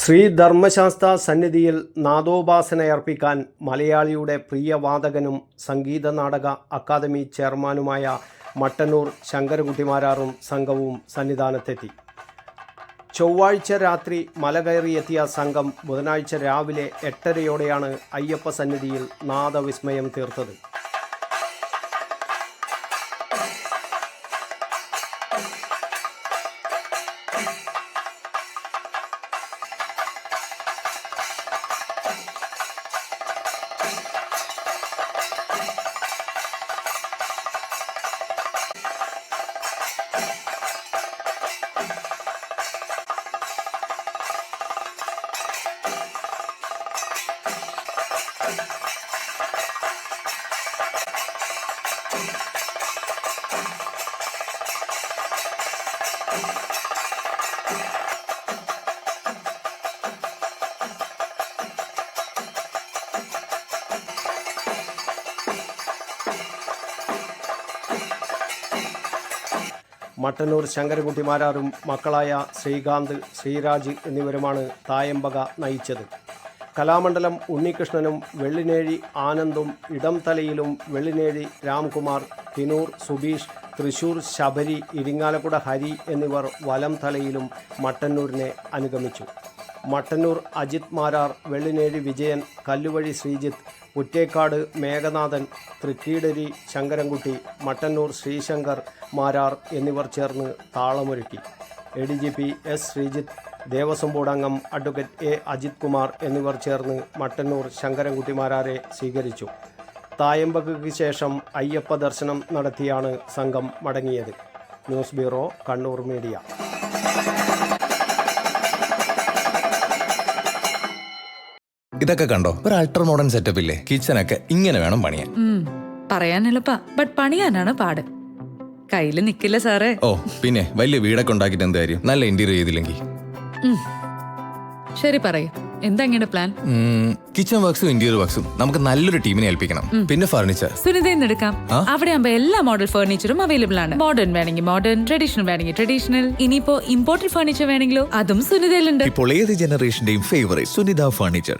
ശ്രീ ധർമ്മശാസ്ത്ര സന്നിധിയിൽ നാദോപാസനയർപ്പിക്കാൻ മലയാളിയുടെ പ്രിയവാദകനും സംഗീത നാടക അക്കാദമി ചെയർമാനുമായ മട്ടന്നൂർ ശങ്കരകുട്ടിമാരാറും സംഘവും സന്നിധാനത്തെത്തി. ചൊവ്വാഴ്ച രാത്രി മല കയറിയെത്തിയ സംഘം ബുധനാഴ്ച രാവിലെ എട്ടരയോടെയാണ് അയ്യപ്പ സന്നിധിയിൽ നാദവിസ്മയം തീർത്തത്. മട്ടന്നൂർ ശങ്കരകുട്ടിമാരാറും മക്കളായ ശ്രീകാന്ത് ശ്രീരാജ് എന്നിവരുമാണ് തായമ്പക നയിച്ചത്. കലാമണ്ഡലം ഉണ്ണികൃഷ്ണനും വെള്ളിനേഴി ആനന്ദും ഇടംതലയിലും വെള്ളിനേഴി രാംകുമാർ തിനൂർ സുബീഷ് തൃശൂർ ശബരി ഇരിങ്ങാലക്കുട ഹരി എന്നിവർ വലം തലയിലും മട്ടന്നൂരിനെ അനുഗമിച്ചു. മട്ടന്നൂർ അജിത് മാരാർ വെള്ളിനേഴി വിജയൻ കല്ലുവഴി ശ്രീജിത്ത് കുറ്റേക്കാട് മേഘനാഥൻ തൃക്കീടരി ശങ്കരൻകുട്ടി മട്ടന്നൂർ ശ്രീശങ്കർ മാരാർ എന്നിവർ ചേർന്ന് താളമൊരുക്കി. A D G P S Sreejith Devaswom board അംഗം അഡ്വക്കേറ്റ് എ അജിത് കുമാർ എന്നിവർ ചേർന്ന് മട്ടന്നൂർ ശങ്കരൻകുട്ടി മാരാരെ സ്വീകരിച്ചു. തായമ്പകയ്ക്ക് ശേഷം അയ്യപ്പ ദർശനം നടത്തിയാണ് സംഘം മടങ്ങിയത്. News bureau Kannur media. ഇതൊക്കെ കണ്ടോ? ഒരു അൾട്ര മോഡേൺ സെറ്റപ്പ് ഇല്ലേ? കിച്ചനൊക്കെ ഇങ്ങനെ വേണം പണിയാൻ. പറയാൻ എളുപ്പാ. ബട്ട് പണിയാനാണ് പാട്. കയ്യിൽ നിക്കില്ല സാറേ. ഓ പിന്നെ വലിയ വീടൊക്കെ ഉണ്ടാക്കിട്ട് എന്ത് കാര്യം? നല്ല ഇന്റീരിയർ ചെയ്തില്ലെങ്കിൽ ശരി പറയൂ. എന്താ ഇങ്ങനെ പ്ലാൻ കിച്ചൺ വർക്ക്സും ഇന്റീരിയർ വർക്ക്സും നമുക്ക് നല്ലൊരു ടീമിനെ ഏൽപ്പിക്കണം. പിന്നെ ഫർണിച്ചർ സുനിതയിൽ നിന്ന് എടുക്കാം. അവിടെ ആകുമ്പോ എല്ലാ മോഡൽ ഫർണിച്ചറും അവൈലബിൾ ആണ്. മോഡേൺ വേണമെങ്കിൽ മോഡേൺ ട്രഡീഷണൽ വേണമെങ്കിൽ ട്രഡീഷണൽ ഇനിയിപ്പോ ഇമ്പോർട്ടഡ് ഫർണിച്ചർ വേണമെങ്കിലോ? അതും സുനിതയിലുണ്ട്. ഇപ്പോൾ ഏത് ജനറേഷന്റെയും ഫേവറേറ്റ് സുനിത ഫർണിച്ചർ